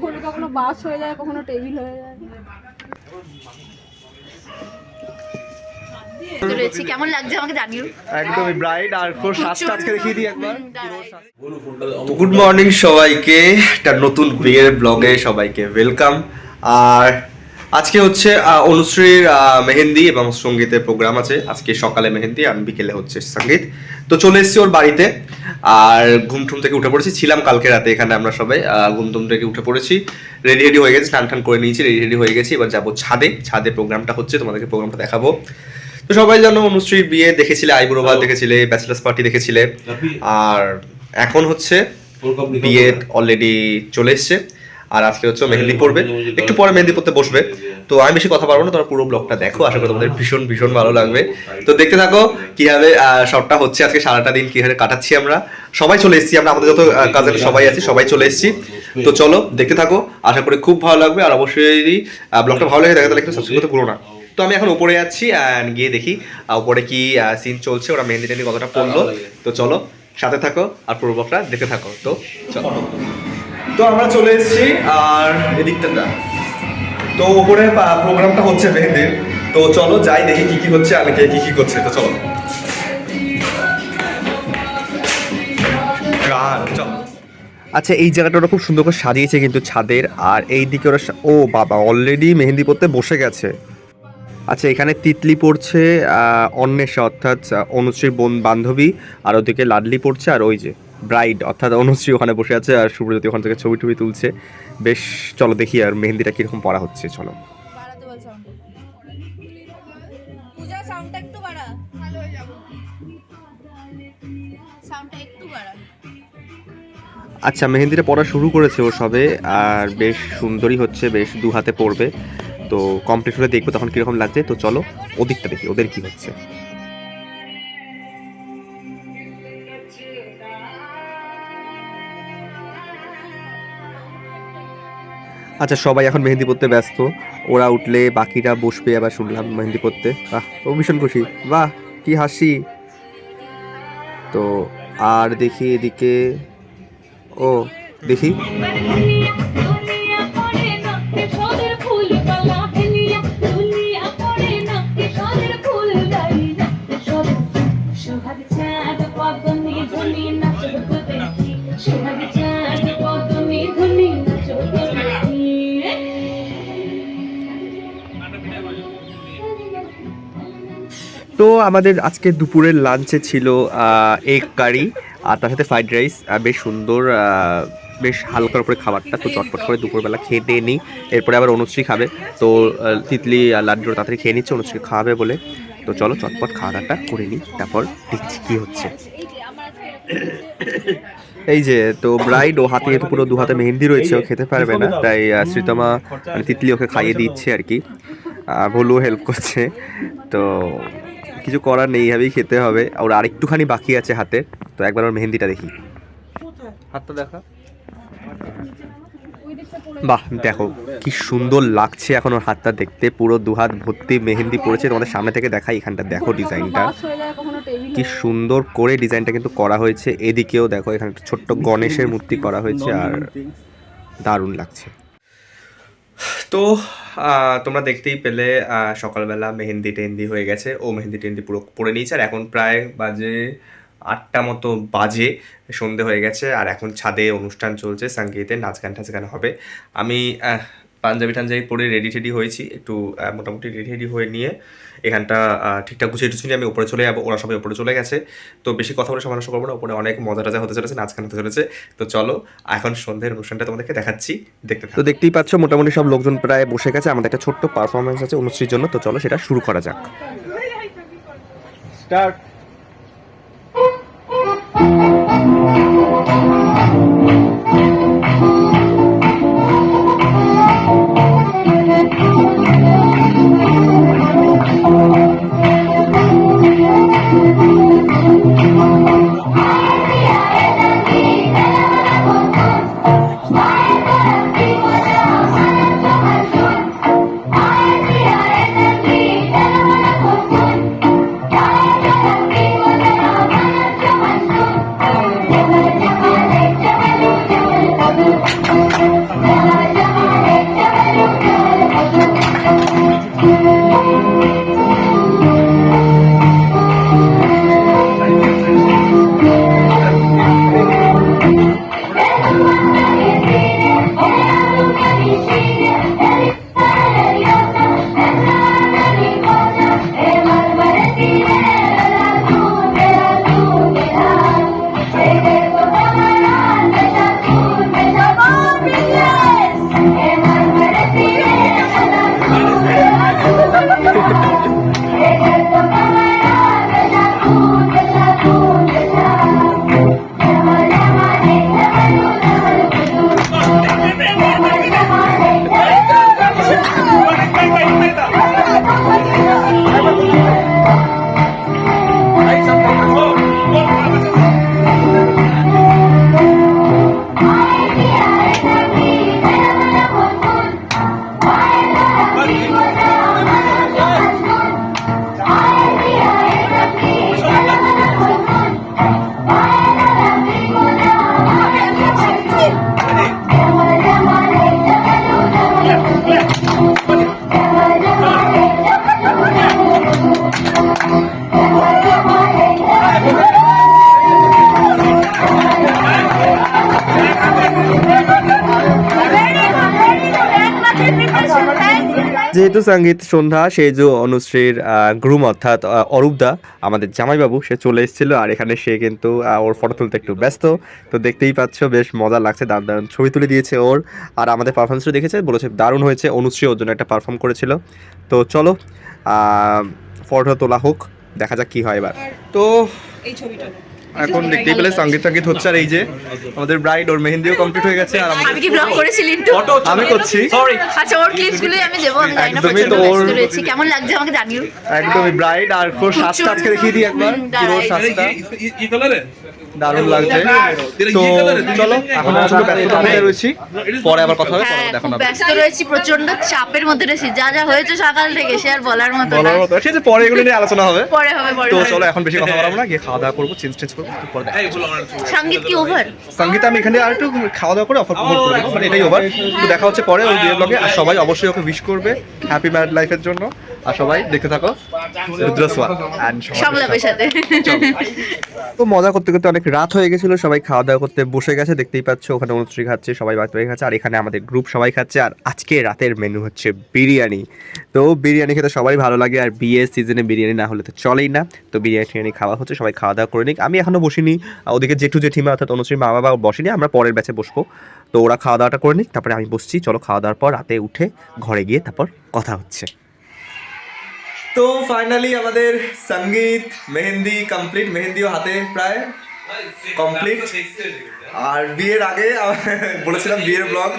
ভুল কখনো বাস হয়ে যায় কখনো টেবিল হয়ে যায়। রয়েছে কেমন লাগছে আমাকে জানিও? একদমই ব্রাইট আর পুরো সাজটা আজকে দেখিয়ে দিই একবার। গুড মর্নিং সবাইকে একটা নতুন বিয়ের ব্লগে সবাইকে ওয়েলকাম আর আজকে হচ্ছে অনুশ্রীর মেহেন্দি এবং সঙ্গীতের প্রোগ্রাম আছে। আজকে সকালে মেহেন্দি আর বিকেলে হচ্ছে সংগীত। তো চলে এসেছি ওর বাড়িতে। আর ঘুম টুম থেকে উঠে পড়েছি। ছিলাম কালকে রাতে এখানে আমরা সবাই। ঘুম টুম থেকে উঠে পড়েছি। রেডি রেডি হয়ে গেছি স্নান টান করে নিয়েছি রেডি রেডি হয়ে গেছি। এবার যাব ছাদে। ছাদে প্রোগ্রামটা হচ্ছে তোমাদেরকে প্রোগ্রামটা দেখাবো। তো সবাই জানো অনুশ্রীর বিয়ে দেখেছিলে আইবুড়ো দেখেছিলে ব্যাচেলার্স পার্টি দেখেছিলে। আর এখন হচ্ছে বিয়ে অলরেডি চলে এসছে। আর আজকে হচ্ছে মেহেন্দি পড়বে একটু পরে মেহেন্দি পড়তে বসবে। তো আমি বেশি কথা পারব না তোমরা পুরো ব্লগটা দেখো। আশা করি তোমাদের ভীষণ ভীষণ ভালো লাগবে। তো দেখতে থাকো কীভাবে সবটা হচ্ছে। আজকে সারাটা দিন কীভাবে কাটাচ্ছি আমরা। সবাই চলে এসেছি। আমরা আমাদের যত কাজের সবাই আছি সবাই চলে এসেছি। তো চলো দেখতে থাকো। আশা করি খুব ভালো লাগবে। আর অবশ্যই ব্লগটা ভালো লাগে দেখে তাহলে একটু সাবস্ক্রাইব করতে ভুলো না। তো আমি এখন উপরে যাচ্ছি and গিয়ে দেখি উপরে কি সিন চলছে। ওরা মেহেন্দি টেন্দি কতটা পড়ল। তো চলো সাথে থাকো। আর পুরো ব্লগটা দেখতে থাকো। তো চলো। তো আমরা চলে এসেছি আর এদিকটা তো উপরে প্রোগ্রামটা হচ্ছে মেহেন্দির। তো চলো যাই দেখি কি কি হচ্ছে আর কে কি কি করছে তো চলো। চলো। আচ্ছা এই জায়গাটা ওরা খুব সুন্দর করে সাজিয়েছে কিন্তু ছাদের আর এই দিকে ওরা ও বাবা অলরেডি মেহেন্দি পড়তে বসে গেছে। আচ্ছা এখানে তিতলি পড়ছে অন্বেষা অর্থাৎ আহ, অনুশ্রীর বোন বান্ধবী আর ওদিকে লাডলি পড়ছে আর ওই যে। ব্রাইড অর্থাৎ অনুশ্রী ওখানে বসে আছে আর সুব্রজ্যোতি ওখান থেকে ছবি টবি তুলছে। বেশ চলো দেখি আর মেহেন্দিটা কীরকম পড়া হচ্ছে চলো। আচ্ছা মেহেন্দিটা পড়া শুরু করেছে ও সবে আর বেশ সুন্দরই হচ্ছে বেশ দু হাতে পড়বে তো কমপ্লিট হলে দেখব তখন কীরকম লাগছে। তো চলো ওদিকটা দেখি ওদের কি হচ্ছে। আচ্ছা সবাই এখন মেহেন্দি পড়তে ব্যস্ত। ওরা উঠলে বাকিরা বসবে আবার শুনলাম মেহেন্দি পড়তে বাহ, ও ভীষণ খুশি। বাহ, কি হাসি। তো আর দেখি এদিকে, ও, দেখি। আমাদের আজকে দুপুরের লাঞ্চে ছিল এগ কারি আর তার সাথে ফ্রাইড রাইস বেশ সুন্দর বেশ হালকার উপরে খাবারটা তো চটপট করে দুপুরবেলা খেয়ে দিয়ে নিই। এরপরে আবার অনুশ্রী খাবে। তো তিতলি আর তাড়াতাড়ি খেয়ে নিচ্ছে অনুশ্রী খাওয়াবে বলে। তো চলো চটপট খাওয়া দাওয়াটা করে নিই, তারপর দেখছি কী হচ্ছে। এই যে, তো ব্রাইড ও হাতে যেহেতু পুরো দু হাতে মেহেন্দি রয়েছে, ও খেতে পারবে না, তাই শ্রীতমা মানে তিতলি ওকে খাইয়ে দিচ্ছে আর কি। ভুলও হেল্প করছে। তো কিছু করার নেই এইভাবেই খেতে হবে। ওর আরেকটুখানি বাকি আছে হাতে তো একবার ওর মেহেন্দিটা দেখি। হাতটা দেখা। বাহ দেখো কি সুন্দর লাগছে এখন ওর হাতটা দেখতে। পুরো দু হাত ভর্তি মেহেন্দি পড়েছে তোমাদের সামনে থেকে দেখাই এখানটা। দেখো ডিজাইনটা কি সুন্দর করে ডিজাইনটা কিন্তু করা হয়েছে। এদিকেও দেখো এখানে ছোট্ট গণেশের মূর্তি করা হয়েছে আর দারুণ লাগছে। তো তোমরা দেখতেই পেলে সকালবেলা মেহেন্দি টেহেন্দি হয়ে গেছে। ও মেহেন্দি টেহেন্দি পুরো পরে নিয়েছে আর এখন প্রায় বাজে আটটা মতো বাজে, সন্ধে হয়ে গেছে। আর এখন ছাদে অনুষ্ঠান চলছে সঙ্গীতে নাচ গান টাচ গান হবে। আমি পাঞ্জাবি টাঞ্জাবি পরে রেডি টেডি হয়েছি। একটু মোটামুটি রেডি রেডি হয়ে নিয়ে এখানটা ঠিকঠাক গুছিয়ে টুছিয়ে আমি উপরে চলে যাব। ওরা সবাই উপরে চলে গেছে। তো বেশি কথা বলে সমালোচনা করব না উপরে অনেক মজা টজা হতে চলেছে নাচ গান হতে চলেছে। তো চলো এখন সন্ধ্যের অনুষ্ঠানটা তোমাদেরকে দেখাচ্ছি। দেখতে তো দেখতেই পাচ্ছ মোটামুটি সব লোকজন প্রায় বসে গেছে। আমাদের একটা ছোট্ট পারফরমেন্স আছে অনুশ্রীর জন্য। তো চলো সেটা শুরু করা যাক। স্টার্ট যেহেতু সংগীত সন্ধ্যা সেই যে অনুশ্রীর গ্রুম অর্থাৎ অরূপদা আমাদের জামাইবাবু সে চলে এসেছিল আর এখানে সে কিন্তু ওর ফটো তুলতে একটু ব্যস্ত। তো দেখতেই পাচ্ছ বেশ মজা লাগছে দারুণ দারুণ ছবি তুলে দিয়েছে ওর। আর আমাদের পারফরমেন্সটা দেখেছে বলেছে দারুণ হয়েছে অনুশ্রী ওর জন্য একটা পারফর্ম করেছিল। তো চলো ফটো তোলা হোক দেখা যাক কী হয় এবার। তো এই ছবিটা এখন দেখতেই পেলে সংগীত সংগীত হচ্ছে আর এই যে আমাদের ব্রাইড ওর মেহেন্দিও কমপ্লিট হয়ে গেছে আর আমি কি ব্লগ করেছি লিন্টু? আমি করছি। আচ্ছা ওর ক্লিপস গুলোই আমি দেবো আমি জানি না তো ওর- ব্যস্ত কেমন লাগছে আমাকে জানিও। একদমই ব্রাইড আর পুরো সাজটা আজকে দেখিয়ে দিই একবার পুরো। সাজটা। ¿Y colores? দারুণ লাগছে। তো চলো এখন আসলে ব্যস্ততার মধ্যে রয়েছি। পরে আবার কথা হবে পরে হ্যাঁ দেখা হবে ব্যস্ত রয়েছি প্রচণ্ড চাপের মধ্যে রয়েছি। যা যা হয়েছে সকাল থেকে সে আর বলার মতো না। বলার মতো। ঠিক আছে পরে এগুলো নিয়ে আলোচনা হবে। পরে হবে তো চলো এখন বেশি কথা বলব না গিয়ে খাওয়া দাওয়া করব চেঞ্জ টেঞ্জ সংগীত কি ওভার সংগীত আমি এখানে আর একটু খাওয়া দাওয়া করে অফার করে মানে এটাই ওভার দেখা হচ্ছে পরে ওই ব্লগে আর সবাই অবশ্যই ওকে উইশ করবে হ্যাপি ম্যারিড লাইফের জন্য। আর সবাই দেখতে থাকো। রুদ্রস্ওয়া and সংলাপের সাথে। তো মজা করতে করতে অনেক রাত হয়ে গেছিল সবাই খাওয়া দাওয়া করতে বসে গেছে দেখতেই পাচ্ছ ওখানে অনুশ্রী খাচ্ছে সবাই বাড়ি খাচ্ছে আর এখানে আমাদের গ্রুপ সবাই খাচ্ছে আর আজকে রাতের মেনু হচ্ছে বিরিয়ানি। তো বিরিয়ানি খেতে সবাই ভালো লাগে আর বিয়ের সিজনে বিরিয়ানি না হলে তো চলেই না। তো বিরিয়ানি টিরিয়ানি খাওয়া হচ্ছে সবাই খাওয়া দাওয়া করে নিক। আমি এখনও বসিনি ওদিকে জেঠু জেঠিমা অর্থাৎ অনুশ্রীর মা বাবা বসেনি আমরা পরের ব্যাচে বসবো। তো ওরা খাওয়া দাওয়াটা করে নিক তারপরে আমি বসছি চলো খাওয়া দাওয়ার পর রাতে উঠে ঘরে গিয়ে তারপর কথা হচ্ছে। তো ফাইনালি আমাদের সংগীত মেহেন্দি কমপ্লিট মেহেন্দিও হাতে প্রায় কমপ্লিট আর বিয়ের আগে বলেছিলাম বিয়ের ব্লগ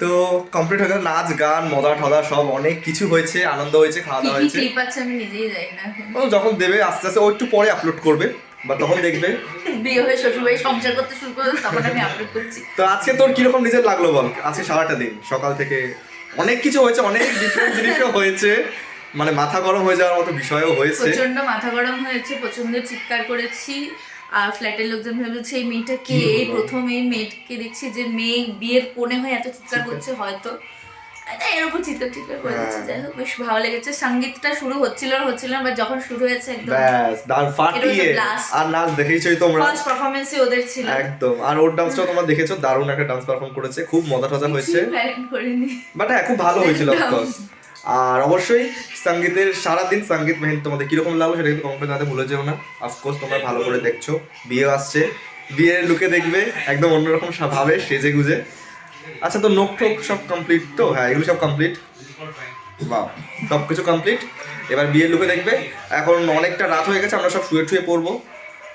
তো কমপ্লিট হয়ে গেল নাচ গান মজা ঠদা সব অনেক কিছু হয়েছে আনন্দ হয়েছে খাওয়া দাওয়া হয়েছে। ক্লিপ আছে আমি নিজেই জানি না। ও যখন দেবে আস্তে আস্তে ও একটু পরে আপলোড করবে বা তখন দেখবে। বিয়ে হয়ে শ্বশুরবাড়ি সংসার করতে শুরু করল তখন আমি আপলোড করছি। তো আজকে তোর কীরকম নিজের লাগল বল? আজকে সারাটা দিন সকাল থেকে অনেক কিছু হয়েছে অনেক ডিফারেন্ট জিনিসও হয়েছে। মানে মাথা গরম হয়ে যাওয়ার মতো বিষয়ও হয়েছে। প্রচণ্ড মাথা গরম হয়েছে প্রচণ্ড চিৎকার করেছি আর ফ্ল্যাটের লোকজন ভেবেছে এই মেয়েটা কে? এই প্রথম এই মেয়েকে দেখছি যে মেয়ে বিয়ের কোণে হয়ে এত চিৎকার করছে হয়তো। এরকম চিৎকার চিৎকার করেছে যাই হোক বেশ ভালো লেগেছে। সঙ্গীতটা শুরু হচ্ছিল না হচ্ছিল না বা যখন শুরু হয়েছে একদম ব্যাস দাঁড় ফাটিয়ে আর নাচ তোমরা। ফার্স্ট পারফরমেন্সই ওদের ছিল। একদম। আর ওর ডান্সটাও তোমরা দেখেছ দারুণ একটা ডান্স পারফর্ম করেছে খুব মজা টজা হয়েছে। বাট হ্যাঁ খুব ভালো হয়েছিল অফকোর্স আর অবশ্যই সঙ্গীতের, সারাদিন সংগীত মেহেন্দি তোমাদের কীরকম লাগল সেটা কিন্তু কমেন্টে জানাতে ভুলে যেও না। অফকোর্স তোমরা ভালো করে দেখছ। বিয়ে আসছে। বিয়ের লুকে দেখবে, একদম অন্যরকম ভাবে সেজে গুজে। আচ্ছা তো নোক টোক সব কমপ্লিট তো? হ্যাঁ এগুলো সব কমপ্লিট বাহ সব কিছু কমপ্লিট এবার বিয়ের লুকে দেখবে। এখন অনেকটা রাত হয়ে গেছে, আমরা সব শুয়ে শুয়ে পড়ব।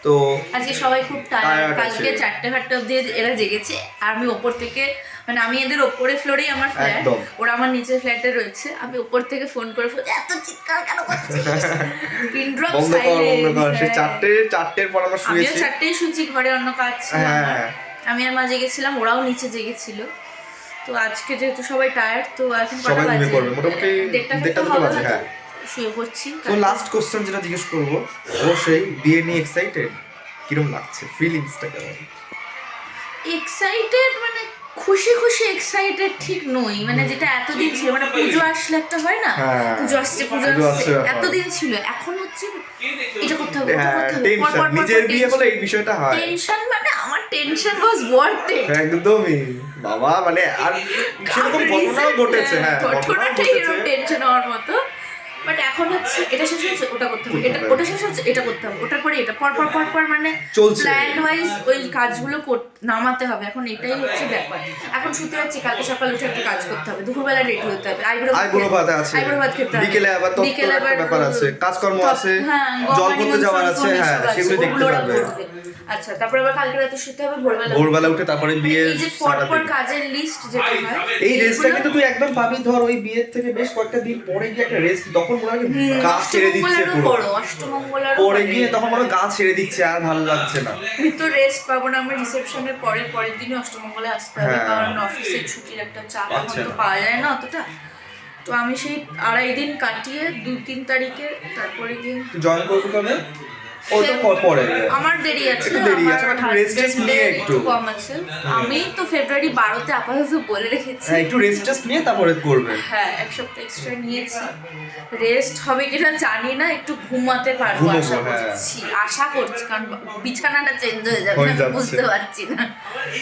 তো আজকে সবাই খুব টায়ার্ড কালকে। চারটে ফাটটা অব্দি এরা জেগেছে। আর আমি ওপর থেকে মানে আমি এদের ওপরে ফ্লোরেই আমার ফ্ল্যাট ওরা আমার নিচের ফ্ল্যাটে রয়েছে। আমি ওপর থেকে ফোন করে ফোন এত চিৎকার কেন করছিস? পিন ড্রপ বন্ধ কর বন্ধ কর। সে চারটে চারটের পর আমরা আমিও শুয়েছি চারটেই শুনছি ঘরে অন্য কাজ ছিল হ্যাঁ। আমি আর মা জেগেছিলাম ওরাও নিচে জেগেছিল। তো আজকে যেহেতু সবাই টায়ার্ড তো এখন কটা সবাই ঘুমিয়ে বাজে? মোটামুটি দেড়টা দুটো বাজে, হ্যাঁ। শুয়ে পড়ছি। তো লাস্ট কোশ্চেন যেটা জিজ্ঞেস করব অবশ্যই বিয়ে নিয়ে এক্সাইটেড কিরম লাগছে ফিলিংসটা কেমন এক্সাইটেড মানে খুশি খুশি এক্সাইটেড ঠিক নই। মানে যেটা এতদিন ছিল মানে পুজো আসলে একটা হয় না? হ্যাঁ। পুজো আসছে পুজো আসছে। আসছে এতদিন ছিল এখন হচ্ছে এটা করতে হবে ওটা হ্যাঁ করতে হবে। টেনশন নিজের বিয়ে হলে এই বিষয়টা হয়। টেনশন মানে আমার টেনশন ওয়াজ ওয়ার্থ ইট একদমই। বাবা মানে আর সেরকম ঘটনাও ঘটেছে হ্যাঁ ঘটনাটাই এরকম টেনশন হওয়ার মতো। বাট এখন হচ্ছে এটা শেষ হচ্ছে ওটা করতে হবে। এটা ওটা শেষ হচ্ছে এটা করতে হবে। ওটার পরে এটা পর পর পর পর মানে প্ল্যান ওয়াইজ ওই কাজগুলো নামাতে হবে। এখন এটাই হচ্ছে ব্যাপার। এখন শুতে যাচ্ছি কালকে সকালে উঠে একটা কাজ করতে হবে। দুপুরবেলা রেডি হতে হবে। আইব্রো আইবুড়ো ভাত আছে। আইব্রো ভাত খেতে হবে। বিকেলে আবার তত্ত্ব বিকেলে একটা ব্যাপার আছে। কাজকর্ম আছে। হ্যাঁ, জল করতে যাওয়ার আছে। হ্যাঁ সেগুলো দেখতে করবে। আচ্ছা তারপরে আবার কালকে রাতে শুতে হবে ভোরবেলা ভোরবেলা উঠে তারপরে বিয়ে এই যে পর কাজের লিস্ট যেটা হয় এই রেস্টটা কিন্তু তুই একদম পাবি। ধর ওই বিয়ের থেকে বেশ কয়েকটা দিন পরে গিয়ে একটা রেস্ট তখন মনে হয় গা ছেড়ে দিচ্ছে পুরো। পরে গিয়ে তখন মনে গা ছেড়ে দিচ্ছে আর ভালো লাগছে না। আমি তো রেস্ট পাবো না আমার রিসেপশনের পরে পরের দিনই অষ্টমঙ্গলে আসতে হবে হ্যাঁ। কারণ অফিসের ছুটির একটা চাপ তো পাওয়া যায় না অতটা। তো আমি সেই আড়াই দিন কাটিয়ে দু তিন তারিখে তারপরে গিয়ে জয়েন করব কবে? তো পরে। আমার দেরি আছে। দেরি আছে, টেস্ট নিয়ে একটু। কম আছে। আমি তো ফেব্রুয়ারি বারোতে আপাতত বলে রেখেছি। হ্যাঁ একটু রেস্ট টেস্ট নিয়ে তারপরে করবে। হ্যাঁ এক সপ্তাহ এক্সট্রা নিয়েছি। রেস্ট হবে কিনা জানি না একটু ঘুমাতে পারব আশা হ্যাঁ। করছি। আশা করছি কারণ বিছানাটা চেঞ্জ হয়ে যাবে। বুঝতে পারছি না।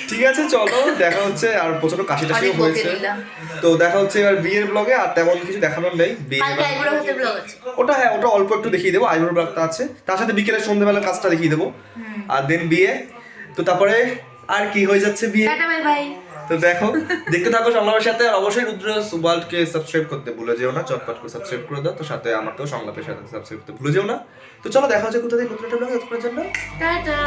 ঠিক আছে চলো দেখা হচ্ছে আর প্রচণ্ড কাশি বকে হয়েছে। তো দেখা হচ্ছে এবার বিয়ের ব্লগে আর তেমন কিছু দেখানোর নেই। বিয়ে ওটা হ্যাঁ ওটা অল্প একটু দেখিয়ে দেবো আইব্রো ব্লগটা আছে। তার সাথে বিকেলে সন্ধ্যাবেলার কাজটা দেখিয়ে দেবো। আর দেন বিয়ে। তো তারপরে আর কি হয়ে যাচ্ছে বিয়ে? তো দেখো দেখতে থাকো সংলাপের সাথে। আর অবশ্যই রুদ্র ওয়ার্ল্ডকে সাবস্ক্রাইব করতে ভুলে যেও না। চটপট করে সাবস্ক্রাইব করে দাও। তো সাথে আমার তো সংলাপের সাথে সাবস্ক্রাইব করতে ভুলে যেও না। তো চলো দেখা হচ্ছে কোথাও নতুন একটা ব্লগ জন্য টাটা।